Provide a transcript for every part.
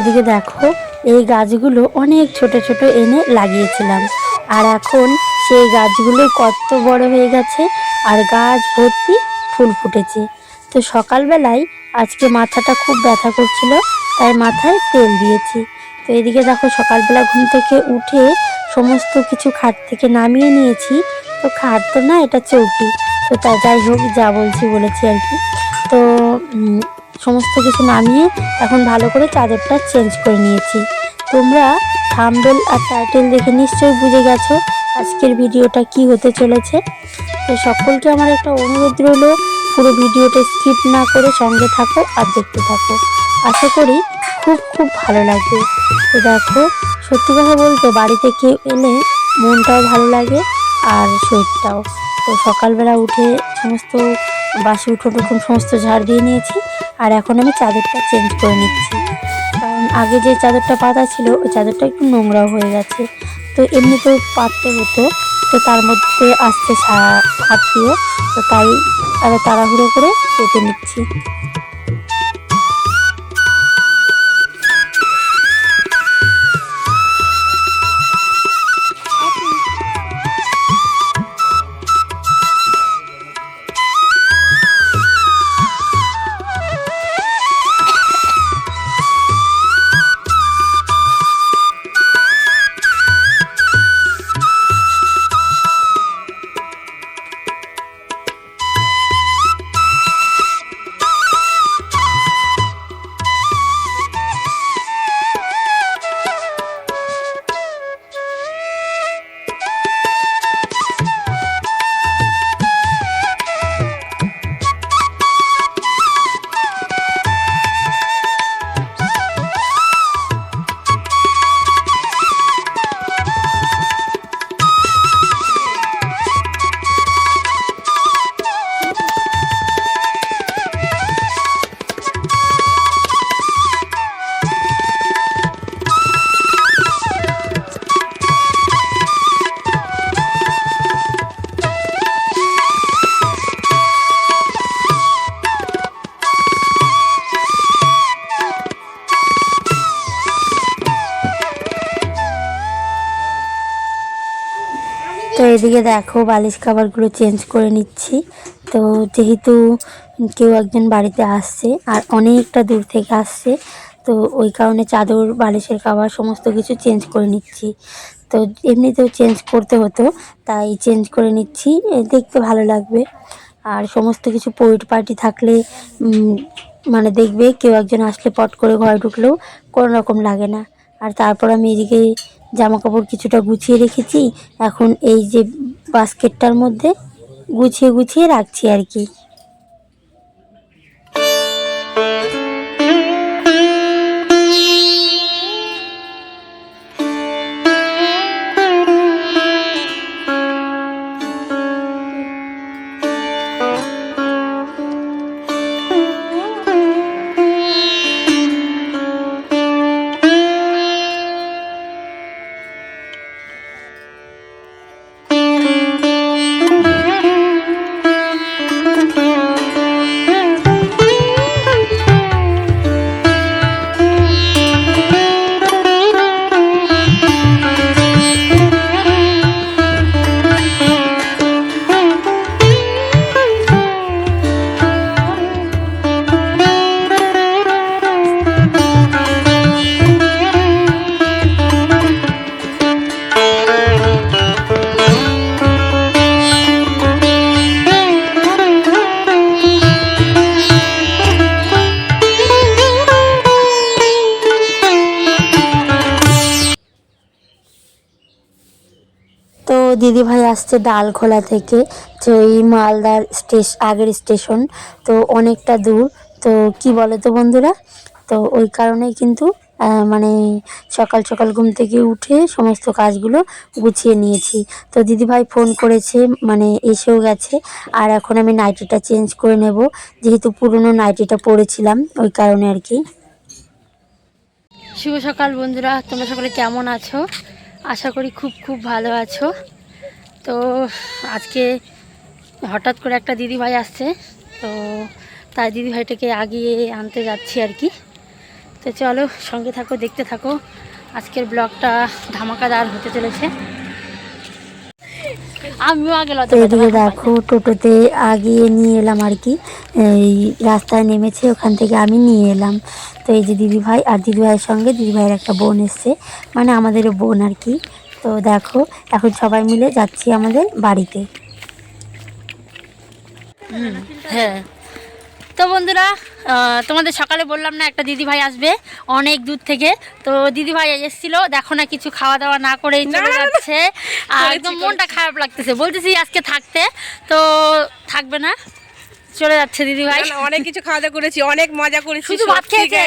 এদিকে দেখো, এই গাছগুলো অনেক ছোট ছোট এনে লাগিয়েছিলাম। আর এখন সেই গাছগুলো কত বড় হয়ে গেছে আর গাছ ভর্তি ফুল ফুটেছে। তো সকালবেলায় আজকে মাথাটা খুব ব্যথা করছিল, তাই মাথায় তেল দিয়েছি। তো এদিকে দেখো, সকালবেলা ঘুম থেকে উঠে সমস্ত কিছু খাট থেকে নামিয়ে নিয়েছি। তো খাট তো না, এটা চৌকি। তো তা যাই হোক, যা বলছি বলেছি আর কি। তো সমস্ত কিছু নামিয়ে এখন ভালো করে চাদরটা চেঞ্জ করে নিয়েছি। তোমরা থাম্বেল আর টাইটেল দেখে নিশ্চয়ই বুঝে গেছো আজকের ভিডিওটা কি হতে চলেছে। তো সকলকে আমার একটা অনুরোধ রইল, পুরো ভিডিওটা স্কিপ না করে সঙ্গে থাকো আর দেখতে থাকো। আশা করি খুব খুব ভালো লাগবে। তো দেখো, সত্যি কথা বলতে বাড়িতে কেউ এলে মনটাও ভালো লাগে আর শরীরটাও। তো সকালবেলা উঠে সমস্ত বাসি উঠোন টুঠোন সমস্ত ঝাড় দিয়ে নিয়েছি। আর এখন আমি চাদরটা চেঞ্জ করে নিচ্ছি। কারণ আগে যে চাদরটা পাতা ছিল, ওই চাদরটা একটু নোংরাও হয়ে গেছে। তো এমনিতেও পাততে হতো, তো তার মধ্যে আসছে হাত দিয়ে, তো তাই আরও তাড়াহুড়ো করে কেটে নিচ্ছি। এদিকে দেখো বালিশ খাবারগুলো চেঞ্জ করে নিচ্ছি। তো যেহেতু কেউ একজন বাড়িতে আসছে আর অনেকটা দূর থেকে আসছে, তো ওই কারণে চাদর, বালিশের খাবার সমস্ত কিছু চেঞ্জ করে নিচ্ছি। তো এমনিতেও চেঞ্জ করতে হতো, তাই চেঞ্জ করে নিচ্ছি দেখতে ভালো লাগবে। আর সমস্ত কিছু পরিট পার্টি থাকলে মানে দেখবে কেউ একজন আসলে পট করে ঘরে ঢুকলেও কোনো রকম লাগে না। আর তারপর আমি এদিকে জামা কাপড় কিছুটা গুছিয়ে রেখেছি। এখন এই যে বাস্কেটটার মধ্যে গুছিয়ে গুছিয়ে রাখছি আর কি। তো দিদি ভাই আসছে ডালখোলা থেকে তো এই মালদার স্টেশ, আগের স্টেশন, তো অনেকটা দূর। তো কি বলো তো বন্ধুরা? তো ওই কারণেই কিন্তু মানে সকাল সকাল ঘুম থেকে উঠে সমস্ত কাজগুলো গুছিয়ে নিয়েছি। তো দিদি ভাই ফোন করেছে মানে এসেও গেছে, আর এখন আমি নাইটিটা চেঞ্জ করে নেব, যেহেতু পুরনো নাইটিটা পরেছিলাম, ওই কারণে আর কি। শুভ সকাল বন্ধুরা, তোমরা সকলে কেমন আছো? আশা করি খুব খুব ভালো আছো। তো আজকে হঠাৎ করে একটা দিদিভাই আসছে, তো তাই দিদিভাইটাকে আগিয়ে আনতে যাচ্ছি আর কি। তো চলো সঙ্গে থাকো, দেখতে থাকো। আজকের ব্লগটা ধামাকাদার হতে চলেছে। আমিও আগে এদিকে দেখো টোটোতে আগিয়ে নিয়ে এলাম আর কি। এই রাস্তায় নেমেছে ওখান থেকে আমি নিয়ে এলাম। তো এই যে দিদি ভাই আর দিদি ভাইয়ের সঙ্গে দিদি ভাইয়ের একটা বোন এসছে মানে আমাদেরও বোন আর কি। তো দেখো এখন সবাই মিলে যাচ্ছি আমাদের বাড়িতে। হ্যাঁ। তো বন্ধুরা তোমাদের সকালে বললাম না একটা দিদি ভাই আসবে অনেক দূর থেকে। তো দিদি ভাই এসেছিল দেখো না কিছু খাওয়া দাওয়া না করেই চলে যাচ্ছে। আর একদম মনটা খারাপ লাগতেছে। বলতেছি আজকে থাকতে তো থাকবে না। চলে যাচ্ছে দিদি ভাই অনেক কিছু খাওয়া দাওয়া করেছি অনেক মজা করেছি শুধু ভাত খেয়েছে?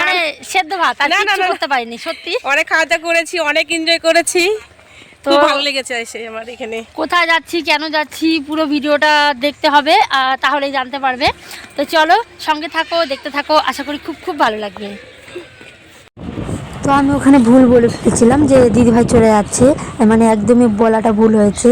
মানে সেদ্ধ ভাত আর কিছু। করতে পারিনি সত্যি। অনেক খাওয়া দাওয়া করেছি অনেক এনজয় করেছি। তো- ভালো লেগেছে এসে আমার এখানে। কোথায় যাচ্ছি কেন যাচ্ছি পুরো ভিডিওটা দেখতে হবে তাহলেই জানতে পারবে। তো চলো সঙ্গে থাকো দেখতে থাকো আশা করি খুব খুব ভালো লাগবে। তো আমি ওখানে ভুল বলে ফেলেছিলাম যে দিদিভাই চলে যাচ্ছে। মানে একদমই বলাটা ভুল হয়েছে।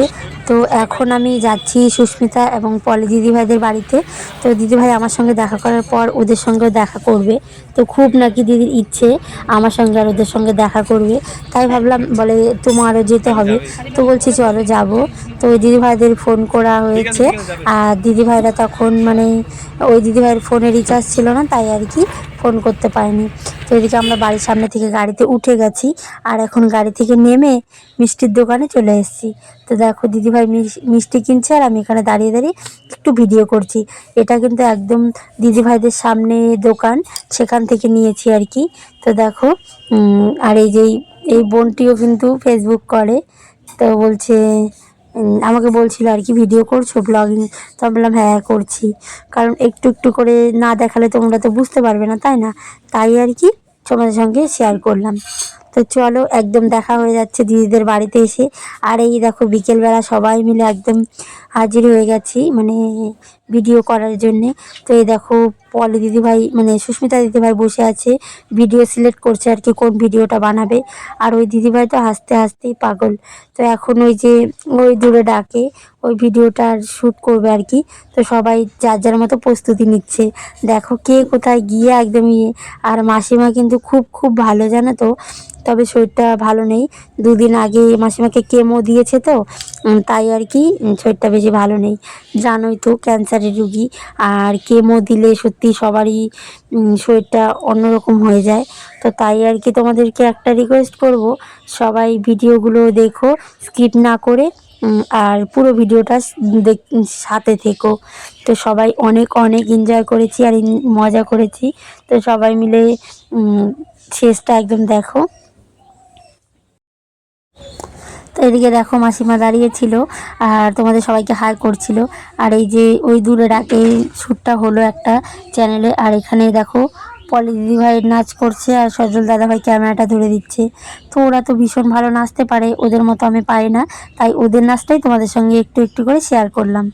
তো এখন আমি যাচ্ছি সুস্মিতা এবং পলি দিদিভাইদের বাড়িতে। তো দিদিভাই আমার সঙ্গে দেখা করার পর ওদের সঙ্গেও দেখা করবে। তো খুব নাকি দিদির ইচ্ছে আমার সঙ্গে আর ওদের সঙ্গে দেখা করবে। তাই ভাবলাম, বলে তোমারও যেতে হবে। তো বলছি, চলো যাব। তো ওই দিদিভাইদের ফোন করা হয়েছে। আর দিদিভাইরা তখন মানে ওই দিদিভাইয়ের ফোনে রিচার্জ ছিল না, তাই আর কি ফোন করতে পারিনি। তো এদিকে আমরা বাড়ির সামনে থেকে গাড়িতে উঠে গেছি, আর এখন গাড়ি থেকে নেমে মিষ্টির দোকানে চলে এসেছি। তো দেখো, দিদিভাই মিষ্টি কিনছে আর আমি এখানে দাঁড়িয়ে দাঁড়িয়ে একটু ভিডিও করছি। এটা কিন্তু একদম দিদিভাইদের সামনে দোকান, সেখান থেকে নিয়েছি আর কি। তো দেখো আর এই যে এই- বোনটিও কিন্তু ফেসবুক করে। তো বলছে আমাকে বলছিল আর কি, ভিডিও করছ ব্লগিং তো বললাম হ্যাঁ করছি। কারণ একটু একটু করে না দেখালে তোমরা তো বুঝতে পারবে না, তাই না? তাই আর কি তোমাদের সঙ্গে শেয়ার করলাম। তো চলো, একদম দেখা হয়ে যাচ্ছে দিদিদের বাড়িতে এসে। আর এই দেখো, বিকেলবেলা সবাই মিলে একদম হাজির হয়ে গেছি মানে ভিডিও করার জন্যে। তো এই দেখো পলি দিদিভাই মানে সুস্মিতা দিদিভাই বসে আছে ভিডিও সিলেক্ট করছে আর কি কোন ভিডিওটা বানাবে। আর ওই দিদিভাই তো হাসতে হাসতেই পাগল। তো এখন ওই যে, ওই দূরে ডাকে, ওই ভিডিওটার শ্যুট করবে আর কি। তো সবাই যার যার মতো প্রস্তুতি নিচ্ছে। দেখো কে কোথায় গিয়ে একদম ইয়ে। আর মাসিমা কিন্তু খুব খুব ভালো জানো তো। তবে শরীরটা ভালো নেই। দুদিন আগে মাসিমাকে কেমো দিয়েছে তো। তাই আর কি শরীরটা বেশি ভালো নেই। জানোই তো ক্যান্সারের রুগী। আর কেমো দিলে সত্যি সবারই উম, শরীরটা অন্যরকম হয়ে যায়। তো তাই আর কি তোমাদেরকে একটা রিকোয়েস্ট করব সবাই ভিডিওগুলো দেখো স্কিপ না করে আর পুরো ভিডিওটা সাথে থেকো। তো সবাই অনেক অনেক এনজয় করেছি আর মজা করেছি। তো সবাই মিলে শেষটা একদম দেখো। তো এদিকে দেখো মাসিমা দাঁড়িয়েছিল আর তোমাদের সবাইকে হাই করছিল। আর এই যে ওই দূরে ডাকে শ্যুটটা হলো একটা চ্যানেলে। আর এখানে দেখো পলি দিদিভাই নাচ করছে আর সজল দাদাভাই ক্যামেরাটা ধরে দিচ্ছে। তো ওরা তো ভীষণ ভালো নাচতে পারে, ওদের মতো আমি পাই না। তাই ওদের নাচটাই তোমাদের সঙ্গে একটু একটু করে শেয়ার করলাম।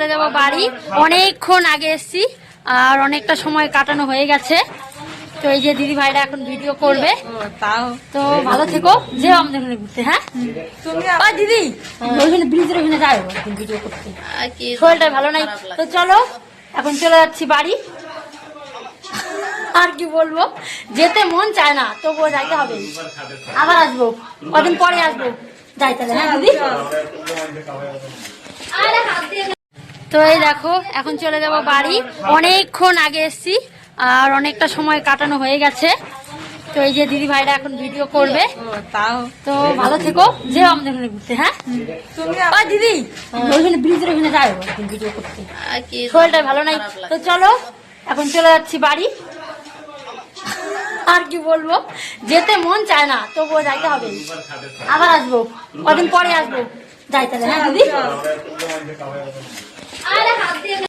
চলে যাব বাড়ি। অনেকক্ষণ আগে এসছি আর অনেকটা সময় কাটানো হয়ে গেছে। তো এই যে দিদি ভাইরা এখন ভিডিও করবে। তো ভালো থেকো যে আমাদের ওখানে ঘুরতে হ্যাঁ? দিদি ওইখানে ব্রিজের ওখানে যাই ভিডিও করতে। শরীরটা ভালো নাই। তো চলো এখন চলে যাচ্ছি বাড়ি। আর কি বলব যেতে মন চায় না তবুও যাইতে হবে। আবার আসব কদিন পরে আসব। যাই তাহলে হ্যাঁ দিদি? তো এই দেখো এখন চলে যাব বাড়ি। অনেকক্ষণ আগে এসছি আর অনেকটা সময় কাটানো হয়ে গেছে। তো এই যে দিদি ভাইরা এখন ভিডিও করবে। তাও তো ভালো থেকো যে আমাদের ওখানে ঘুরতে হ্যাঁ? দিদি ওইখানে ব্রিজের ওখানে যাই ভিডিও করতে। শরীরটা ভালো নাই? তো চলো এখন চলে যাচ্ছি বাড়ি। আর কি বলব যেতে মন চায় না তবুও যাইতে হবে। আবার আসব কদিন পরে আসব। যাই তাহলে হ্যাঁ দিদি? 好的，好的。